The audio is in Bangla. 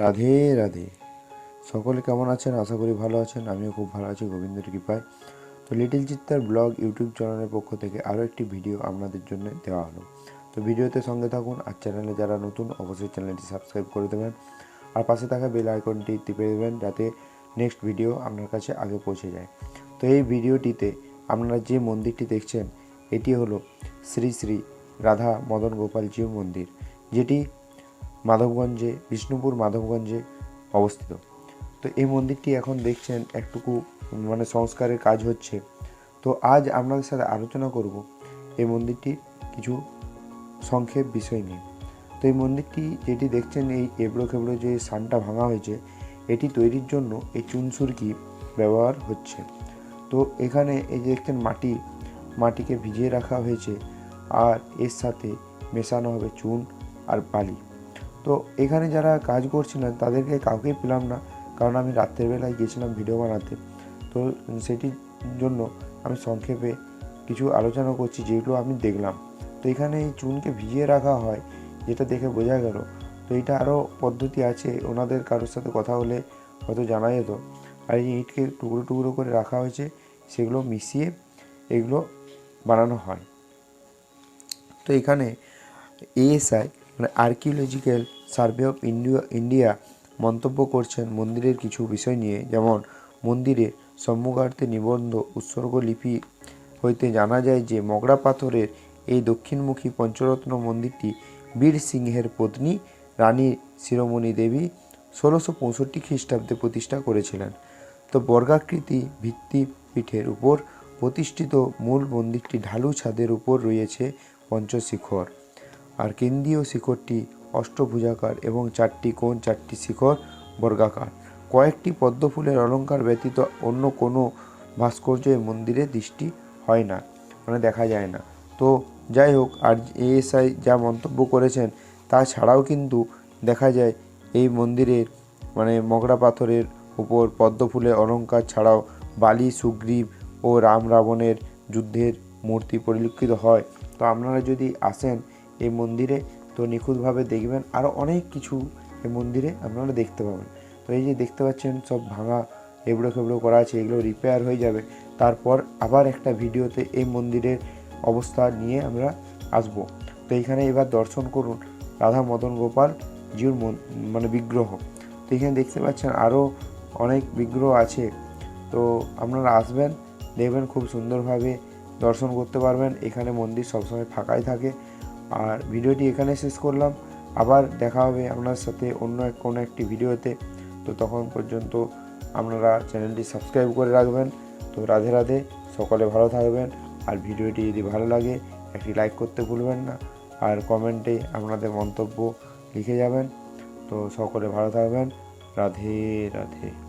রাধে রাধে। সকলে কেমন আছেন? আশা করি ভালো আছেন। আমিও খুব ভালো আছি, গোবিন্দের কৃপায়। তো লিটিল চিত্তার ব্লগ ইউটিউব চ্যানেলের পক্ষ থেকে আরও একটি ভিডিও আপনাদের জন্য দেওয়া হলো। তো ভিডিওতে সঙ্গে থাকুন, আর চ্যানেলে যারা নতুন, অবশ্যই চ্যানেলটি সাবস্ক্রাইব করে দেবেন। আর পাশে থাকা বেল আইকনটি টিপে দেবেন, যাতে নেক্সট ভিডিও আপনার কাছে আগে পৌঁছে যায়। তো এই ভিডিওটিতে আপনারা যে মন্দিরটি দেখছেন, এটি হলো শ্রী শ্রী রাধা মদন গোপালজিউ মন্দির, যেটি মাধবগঞ্জে, বিষ্ণুপুর মাধবগঞ্জে অবস্থিত। তো এই মন্দিরটি এখন দেখছেন একটুকু মানে সংস্কারের কাজ হচ্ছে। তো আজ আপনাদের সাথে আলোচনা করব এই মন্দিরটির কিছু সংক্ষেপ বিষয় নিয়ে। তো এই মন্দিরটি যেটি দেখছেন এই এবড়ো খেবড়ো যে সানটা ভাঙা হয়েছে, এটি তৈরির জন্য এই চুনসুরকি ব্যবহার হচ্ছে। তো এখানে এই যে দেখছেন মাটি, মাটিকে ভিজিয়ে রাখা হয়েছে, আর এর সাথে মেশানো হবে চুন আর বালি। তো এখানে যারা কাজ করছিলেন তাদেরকে কাউকেই পেলাম না, কারণ আমি রাত্রের বেলায় গিয়েছিলাম ভিডিও বানাতে। তো সেটির জন্য আমি সংক্ষেপে কিছু আলোচনা করছি, যেগুলো আমি দেখলাম। তো এখানে এই চুনকে ভিজিয়ে রাখা হয়, যেটা দেখে বোঝা গেল। তো এটা আরও পদ্ধতি আছে, ওনাদের কারোর সাথে কথা হলে হয়তো জানা যেত। আর এই ইটকে টুকরো টুকরো করে রাখা হয়েছে, সেগুলো মিশিয়ে এগুলো বানানো হয়। তো এখানে এএসআই মানে archaeological survey of India India মন্তব্য করছেন মন্দিরের কিছু বিষয় নিয়ে। যেমন, মন্দিরে সম্মুখার্থে নিবন্ধ উৎসর্গ লিপি হইতে জানা যায় যে, মগরা পাথরের এই দক্ষিণমুখী পঞ্চরত্ন মন্দিরটি বীর সিংহের পত্নী রানী শিরোমণি দেবী ষোলোশো পঁয়ষট্টি খ্রিস্টাব্দে প্রতিষ্ঠা করেছিলেন। তো বর্গাকৃতি ভিত্তিপীঠের উপর প্রতিষ্ঠিত মূল মন্দিরটি ঢালু ছাদের উপর রয়েছে পঞ্চশিখর। আর কেন্দ্রীয় শিখরটি অষ্টভুজাকার এবং চারটি কোণ, চারটি শিখর বর্গাকার। কয়েকটি পদ্মফুলের অলঙ্কার ব্যতীত অন্য কোনো ভাস্কর্য এই মন্দিরে দৃষ্টি হয় না মানে দেখা যায় না। তো যাই হোক, আর এএসআই যা মন্তব্য করেছেন তাছাড়াও কিন্তু দেখা যায় এই মন্দিরের মানে মগরা পাথরের উপর পদ্মফুলের অলঙ্কার ছাড়াও বালি, সুগ্রীব ও রাম রাবণের যুদ্ধের মূর্তি পরিলক্ষিত হয়। তো আপনারা যদি আসেন এই মন্দিরে। তো নিখুঁতভাবে দেখবেন আরও অনেক কিছু এই মন্দিরে আপনারা দেখতে পাবেন। তো এই যে দেখতে পাচ্ছেন সব ভাঙা, এবড়ো খেবড়ো করা আছে, এগুলো রিপেয়ার হয়ে যাবে। তারপর আবার একটা ভিডিওতে এই মন্দিরের অবস্থা নিয়ে আমরা আসব। তো এখানে এবার দর্শন করুন রাধা মদন গোপাল জিউর মন- বিগ্রহ। তো এখানে দেখতে পাচ্ছেন আরও অনেক বিগ্রহ আছে। তো আপনারা আসবেন, দেখবেন খুব সুন্দরভাবে দর্শন করতে পারবেন। এখানে মন্দির সবসময় ফাঁকাই থাকে। আর ভিডিওটি এখানে শেষ করলাম। আবার দেখা হবে আপনার সাথে অন্য কোনো একটি ভিডিওতে। তো তখন পর্যন্ত আপনারা চ্যানেলটি সাবস্ক্রাইব করে রাখবেন। তো রাধে রাধে, সকলে ভালো থাকবেন। আর ভিডিওটি যদি ভালো লাগে, একটি লাইক করতে ভুলবেন না। আর কমেন্টে আপনাদের মন্তব্য লিখে যাবেন। তো সকলে ভালো থাকবেন। রাধে রাধে।